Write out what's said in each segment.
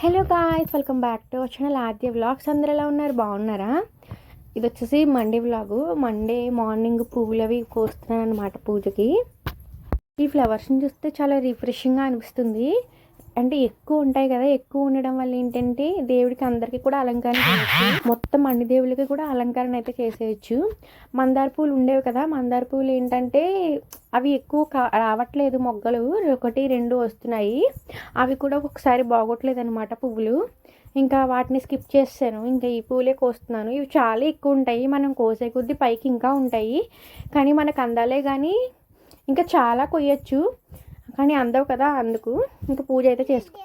Hello guys welcome back to వచ్చిన Aadya vlogs అందరు ఎలా ఉన్నారు? బాగున్నారా? ఇది వచ్చేసి మండే వ్లాగు మండే మార్నింగ్ పువ్వులు అవి కోస్తున్నాను అనమాట పూజకి. ఈ ఫ్లవర్స్ని చూస్తే చాలా రిఫ్రెషింగ్గా అనిపిస్తుంది. అంటే ఎక్కువ ఉంటాయి కదా ఎక్కువ ఉండడం వల్ల ఏంటంటే దేవుడికి అందరికీ కూడా అలంకరణ చేయొచ్చు. మొత్తం అన్ని దేవుళ్ళకి కూడా అలంకరణ అయితే చేసేయచ్చు. మందార పూలు ఉండేవి కదా మందార పూలు ఏంటంటే అవి ఎక్కువ కా- రావట్లేదు మొగ్గలు. ఒకటి రెండు వస్తున్నాయి. అవి కూడా ఒకసారి బాగోట్లేదు అనమాట పువ్వులు. ఇంకా వాటిని స్కిప్ చేస్తాను. ఇంకా ఈ పూలే కోస్తున్నాను. ఇవి చాలా ఎక్కువ ఉంటాయి. మనం కోసే కొద్దీ పైకి ఇంకా ఉంటాయి. కానీ మనకు అందాలే కానీ ఇంకా చాలా కొయ్యొచ్చు. కానీ అందవు కదా అందుకు ఇంకా పూజ అయితే చేసుకో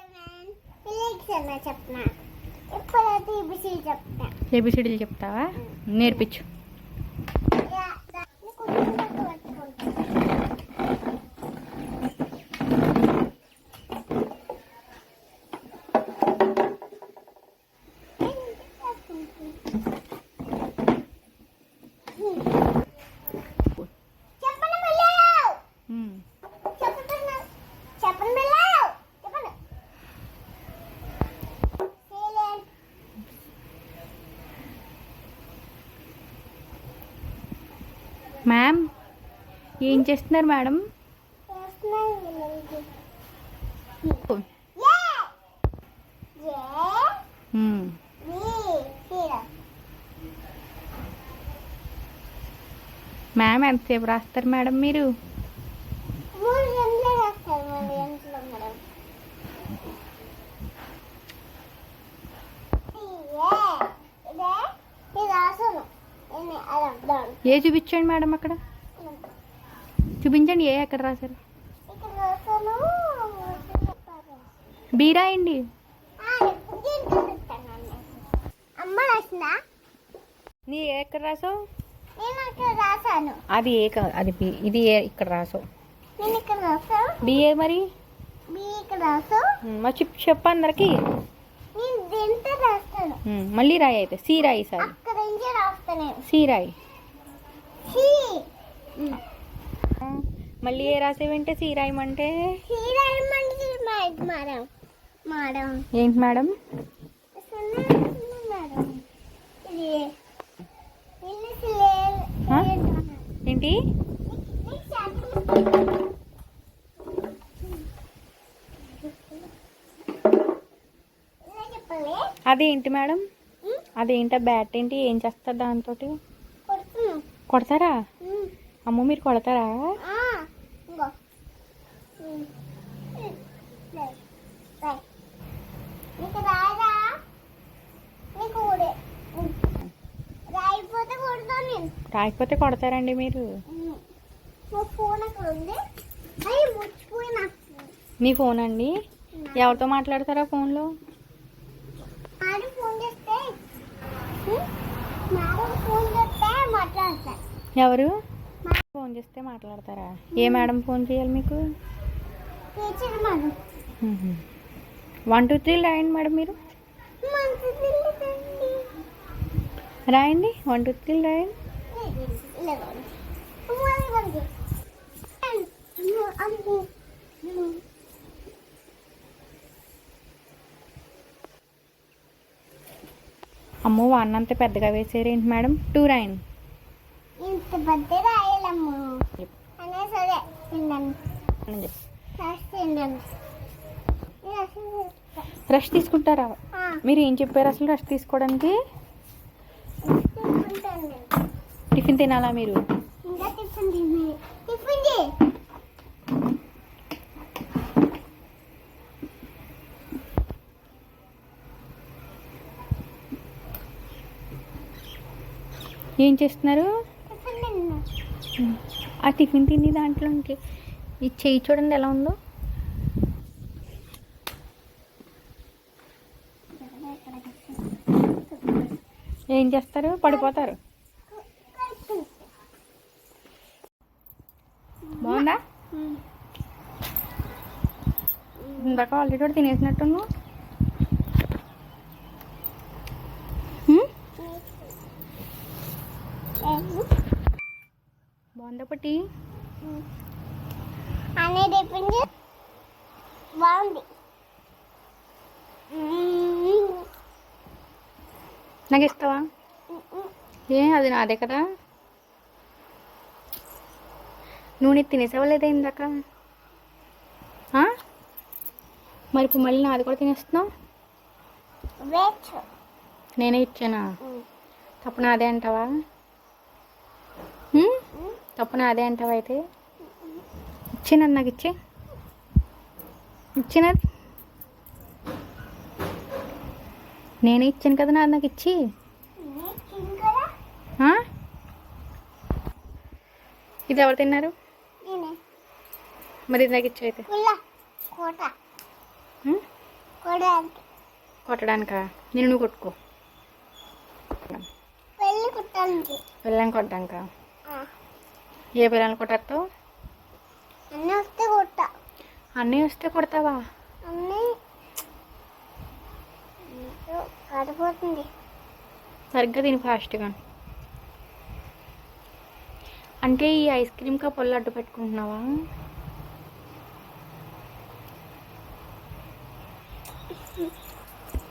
ఏబిసిడీలు చెప్తావా? నేర్పించు. ఏం చేస్తున్నారు మేడం? మ్యామ్ ఎంతసేపు రాస్తారు మేడం మీరు? ఏ చూపించండి మేడం అక్కడ. చూపించండి ఏ ఎక్కడ రాశారు? ఇక్కడ రాసాను బీ రాయండి అమ్మ రాసిందా నీ ఏ ఎక్కడ రాసావు? అది ఏ కా- అది బి ఇది ఏ ఇక్కడ రాసావు? నేను ఇక్కడ రాసాను బి ఏ మరి? మరి చెప్పు చెప్పు అందరికి. మళ్ళీ రాయి అయితే సి రాయి సార్ సి రాయి. సి. మళ్ళీ ఏ రాసేవంటే సి రాయమంటే ఏంటి మేడం? ఏంటి? అదేంటి మేడం? అదేంటా బ్యాట్ ఏంటి? ఏం చేస్తారు దాంతో కొడతారా? అమ్మో మీరు కొడతారా ఆ, ఇంకో ఉమ్, ఉమ్, లే, రాయ్. నీకు రాదా నీకు ఊడే ఉమ్. రాయిపోతే కొడతాను నేను రాకపోతే కొడతారండి మీరు. మా ఫోన్ అండి ఎవరితో మాట్లాడతారా ఫోన్లో? ఎవరు? ఫోన్ చేస్తే మాట్లాడతారా? ఏ మేడం ఫోన్ చేయాలి మీకు? వన్ టూ త్రీ రాయండి మేడం మీరు. రాయండి. వన్ టూ త్రీ రాయండి. అమ్మ అంత పెద్దగా వేసారేంటి మేడం? టూ రాయండి ఇంత పెద్ద రాయాలమ్మ. అనే సరే రెస్ట్ తీసుకుంటారా? మీరు ఏం చెప్పారు అసలు రెస్ట్ తీసుకోవడానికి? టిఫిన్ తినాలా మీరు? ఇంకా చేయి. ఏం చేస్తున్నారు? ఆ టిఫిన్ తిని దాంట్లోకి ఈ చెయ్యి చూడండి ఎలా ఉందో. ఏం చేస్తారు? పడిపోతారు. బాగుందా? ఇందాక ఆల్రెడీ కూడా తినేసినట్టు? బాగుందా పట్టి? బాగుంది. నాకు ఇస్తావా ఏ అది నాదే కదా? నువ్వు నీకు తినేసావా లేదా ఇందాక? మరి ఇప్పుడు మళ్ళీ నాది కూడా తినేస్తున్నావు? నేనే ఇచ్చానా? తప్పు నాదే అంటావా? తప్పు నాదే అంటావా అయితే? ఇచ్చినది నాకు ఇచ్చి. ఇచ్చినది నేనే ఇచ్చాను కదా నాది నాకు ఇచ్చి? ఇది ఎవరు తిన్నారు? నేనే మరి ఇది నాకు ఇచ్చి అయితే. కుల్ల కోట. ఉమ్? కోట కొట్టడానికా? నేను నువ్వు కొట్టుకో. పిల్లని కొట్టాక ఏ పిల్లల్ని కొట్టేస్తావు అన్నీ వస్తే కొట్ట. అన్నీ వస్తే కొడతావా? సరిగ్గా తిని ఫాస్ట్గా. అంటే ఈ ఐస్ క్రీమ్ కప్పులు అడ్డు పెట్టుకుంటున్నావా?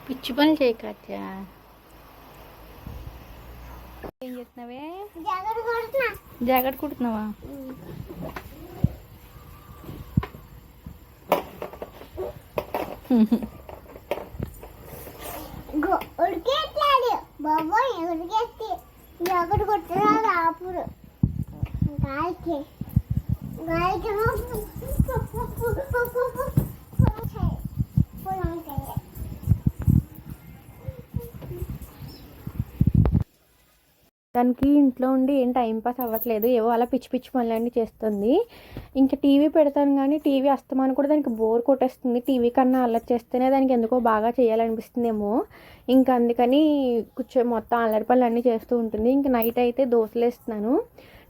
పిచ్చి పనులు చేయకచ్చా ఏం చేస్తున్నావే? జాగ్రత్త జాకెట్ కుడుతున్నావా? గో- ఉడికేట్లాడు బాబోయ్ ఉడికేస్తే జాగ్రత్త కొట్టున్నారు ఆపురు గాలికి గాలికి దానికి ఇంట్లో ఉండి ఏం టైం పాస్ అవ్వట్లేదు. ఏవో అలా పిచ్చి పిచ్చి పనులన్నీ చేస్తుంది. ఇంకా టీవీ పెడతాను కానీ టీవీ అస్తమాను కూడా దానికి బోర్ కొట్టేస్తుంది. టీవీ కన్నా అల్లరి చేస్తేనే దానికి ఎందుకో బాగా చేయాలనిపిస్తుందేమో. ఇంకా అందుకని కూర్చో మొత్తం అల్లరి పనులు అన్నీ చేస్తూ ఉంటుంది. ఇంకా నైట్ అయితే దోశలు వేస్తున్నాను.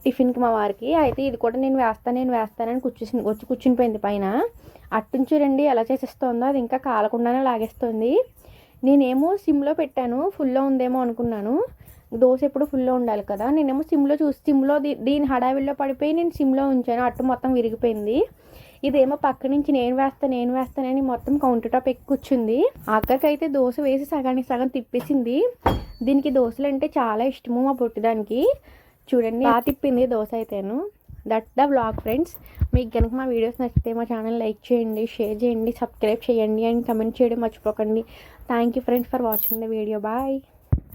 టిఫిన్కి మా వారికి. అయితే ఇది కూడా నేను వేస్తాను నేను వేస్తానని కూర్చుని వచ్చి కూర్చునిపోయింది పైన. అట్టుంచి రండి ఎలా చేసేస్తుందో అది ఇంకా కాలకుండానే లాగేస్తుంది. నేనేమో సిమ్లో పెట్టాను. ఫుల్లో ఉందేమో అనుకున్నాను. దోశ ఎప్పుడు ఫుల్లో ఉండాలి కదా. నేనేమో సిమ్లో చూసి సిమ్లో దీ- దీని హడావిడిలో పడిపోయి నేను సిమ్లో ఉంచాను. అట్టు మొత్తం విరిగిపోయింది. ఇదేమో పక్క నుంచి నేను వేస్తా నేను వేస్తానని మొత్తం కౌంటర్ టాప్ ఎక్కి కూర్చుంది. ఆఖరికి అయితే దోశ వేసి సగానికి సగం తిప్పేసింది. దీనికి దోశలు అంటే చాలా ఇష్టము మా పొట్టిదానికి చూడండి బాగా తిప్పింది దోశ అయితేను. దట్ ద బ్లాగ్ ఫ్రెండ్స్ మీకు కనుక మా వీడియోస్ నచ్చితే మా ఛానల్ లైక్ చేయండి షేర్ చేయండి సబ్స్క్రైబ్ చేయండి అండ్ కమెంట్ చేయడం మర్చిపోకండి. Thank you friends for watching the video bye